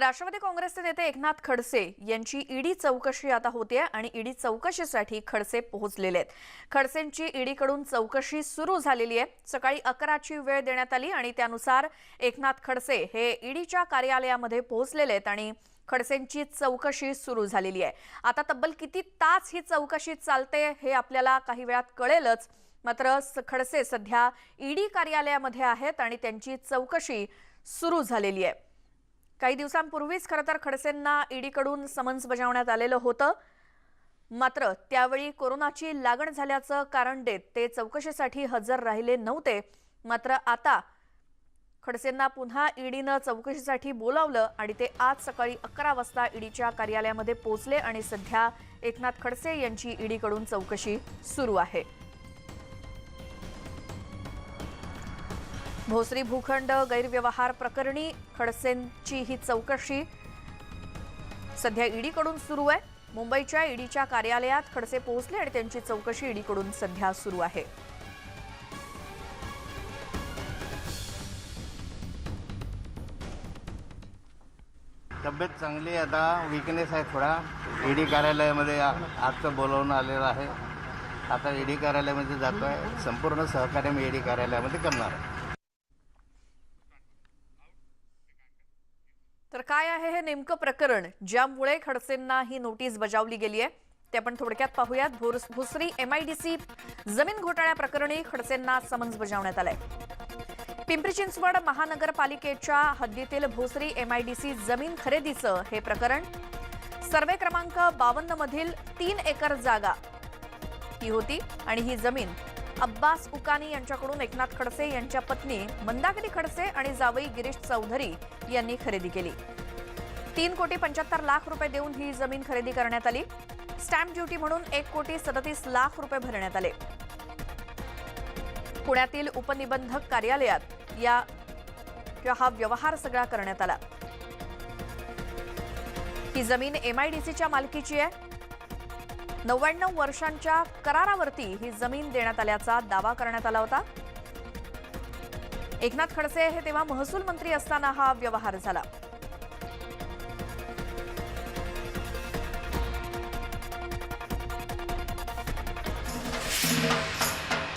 राष्ट्रवादी काँग्रेसचे नेते एकनाथ खडसे यांची ईडी चौकशी आता होते आणि ईडी चौकशीसाठी खडसे पोहोचलेले आहेत. खडसेंची ईडीकडून चौकशी सुरू झालेली आहे. सकाळी अकराची वेळ देण्यात आली आणि त्यानुसार एकनाथ खडसे हे ईडीच्या कार्यालयामध्ये पोहोचलेले आहेत आणि खडसेंची चौकशी सुरू झालेली आहे. आता तब्बल किती तास ही चौकशी चालते हे आपल्याला काही वेळात कळेलच. मात्र स- खडसे सध्या ईडी कार्यालयामध्ये आहेत आणि त्यांची चौकशी सुरू झालेली आहे. काही दिवसांपूर्वीच खरं तर खडसेंना ईडीकडून समन्स बजावण्यात आलेलं होतं. मात्र त्यावेळी कोरोनाची लागण झाल्याचं कारण देत ते चौकशीसाठी हजर राहिले नव्हते. मात्र आता खडसेंना पुन्हा ईडीनं चौकशीसाठी बोलावलं आणि ते आज सकाळी अकरा वाजता ईडीच्या कार्यालयामध्ये पोहोचले आणि सध्या एकनाथ खडसे यांची ईडीकडून चौकशी सुरू आहे. भोसरी भूखंड गैरव्यवहार प्रकरणी खडसेंची ही चौकशी. सध्या ईडीकडून सुरू आहे. मुंबईच्या ईडीच्या कार्यालयात खडसे पोहोचले आणि त्यांची चौकशी ईडीकडून सध्या सुरू आहे. तब्येत चांगली आहे आता? विकनेस आहे थोडा. ईडी कार्यालयामध्ये आजचं बोलवणं आलेलं आहे. आता ईडी कार्यालयामध्ये जातो आहे संपूर्ण सहकार्य मी ईडी कार्यालयामध्ये करणार आहे. तर काय आहे हे नेमकं प्रकरण ज्यामुळे खडसेंना ही नोटीस बजावली गेली आहे? ते आपण थोडक्यात पाहूयात. भुसरी भोसरी एमआयडीसी जमीन घोटाळ्या प्रकरणी खडसेंना समन्स बजावण्यात आलंय. पिंपरी चिंचवड महानगरपालिकेच्या हद्दीतील भोसरी एमआयडीसी जमीन खरेदीचं हे प्रकरण. सर्वे क्रमांक बावन्न मधील तीन एकर जागा ही होती आणि ही जमीन अब्बास उकानी यांच्याकडून एकनाथ खडसे यांच्या पत्नी मंदाकिनी खडसे आणि जावई गिरीश चौधरी यांनी खरेदी केली. तीन कोटी पंच्याहत्तर लाख रुपये देऊन ही जमीन खरेदी करण्यात आली. स्टॅम्प ड्युटी म्हणून एक कोटी सदतीस लाख रुपये भरण्यात आले. पुण्यातील उपनिबंधक कार्यालयात या हा व्यवहार सगळा करण्यात आला. ही जमीन एमआयडीसीच्या मालकीची आहे. नव्याण्णव वर्षांच्या करारावरती ही जमीन देण्यात आल्याचा दावा करण्यात आला होता. एकनाथ खडसे हे तेव्हा महसूल मंत्री असताना हा व्यवहार झाला.